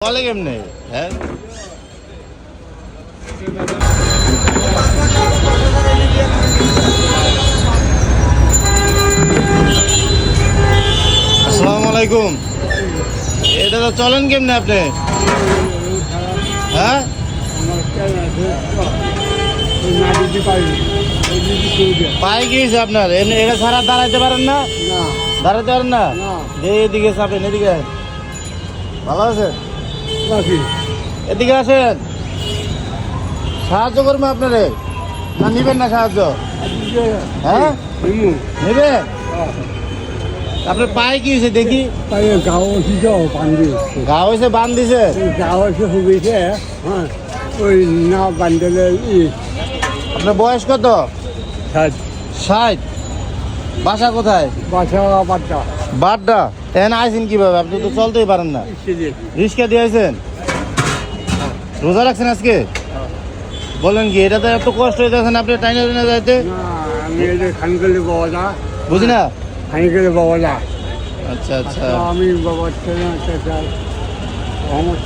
বলে কেমনে? হ্যাঁ? আসসালামু আলাইকুম। এটা তো চলেন কেমনে আপনি? হ্যাঁ? পায়ে গিয়েছে আপনার? এমনি এটা ছাড়া দাঁড়াইতে পারেন না? দাঁড়াইতে পারেন না। এদিকে চাপেন এদিকে। ভালো আছে এদিকে আসেন। সাহায্য করব আপনারে না নিবেন না সাহায্য? হ্যাঁ? নেবেন? আপনার পায়ে কি হয়েছে দেখি? ঘা হয়েছে বান দিছে গাঁৱৰ সুবিধে হ্যাঁ। ওই না বান্ধলে আপনার বয়স কত? ষাট। বাসা কোথায়? বাসা বাচ্চা বাড্ডা এন আইসেন কীভাবে? আপনি তো চলতেই পারেন না। রিক্সা দিয়েছেন। রোজা রাখছেন আজকে? বলেন কি এটা তো এত কষ্ট হয়ে যাচ্ছেন আপনি টাইনে টাইনে যাইতে? খানকালি বাবা যা। বুঝি না? খানকালি বাবা যা। আচ্ছা আচ্ছা। আমি বাবা ছেলে একটা চাই আমার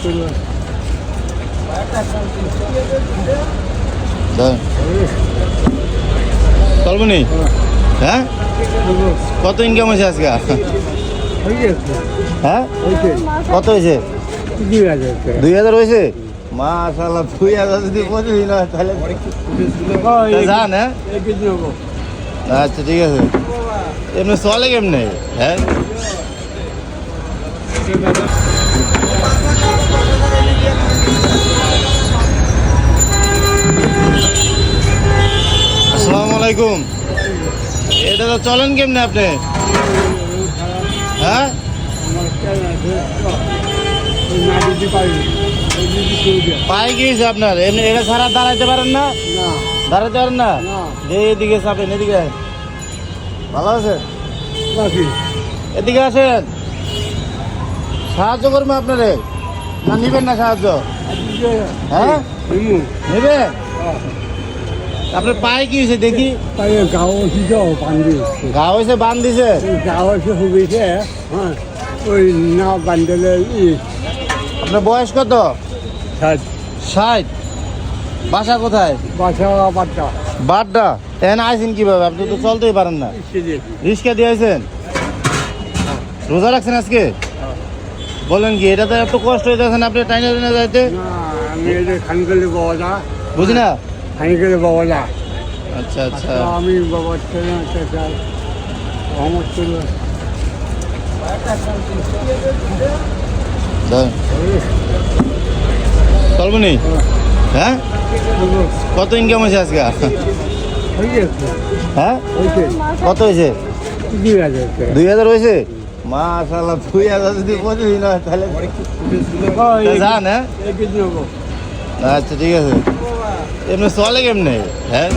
চলবো নি হ্যাঁ? কত ইনকাম হয়েছে আজকে? হ্যাঁ? কত হয়েছে? দুই হাজার হয়েছে? মাশাল্লাহ দুই হাজার যদি প্রতিদিন হয় তাহলে যান হ্যাঁ? আচ্ছা ঠিক আছে। এমনি চলে কেমনে? হ্যাঁ? আসসালামু আলাইকুম। এটা তো চলেন কেমনে আপনি? হ্যাঁ? পায়ে গিয়েছে আপনার? এমনি এটা ছাড়া দাঁড়াইতে পারেন না? দাঁড়াইতে পারেন না? এদিকে চাপেন এদিকে ভালো আছে। এদিকে আসেন। সাহায্য করব আপনারে। না নিবেন না সাহায্য? হ্যাঁ? নেবে আপনার পায়ে কি হয়েছে? দেখি। তাই গাঁৱৰ সিজাও বান্ধি ঘা হয়েছে বান দিছে গাঁৱৰ সুবিধে হ্যাঁ। ওই না বান্ধলে ই আপনার বয়স কত? ষাট। বাসা কোথায়? বাসা বাচ্চা বাড্ডা? এন আইসেন কীভাবে? আপনি তো চলতেই পারেন না। রিক্সা দিয়েছেন রোজা রাখছেন আজকে? বলেন কি এটা তো এত কষ্ট হয়ে যাচ্ছেন আপনি টাইনে টাইনে যাইতে? আমি বুঝি না? খানকালি বাবা যা আচ্ছা আচ্ছা। আমি বাবা ছেলে একটা চাই আমার ছিল। চল। চলবো নি হ্যাঁ? কত ইনকাম হয়েছে আজকে? হ্যাঁ? কত হয়েছে? দুই হাজার হয়েছে? মাশাল্লাহ দুই হাজার যদি প্রতিদিন হয় তাহলে তা যান হ্যাঁ? আচ্ছা ঠিক আছে। এমনি চলে কেমনে? হ্যাঁ?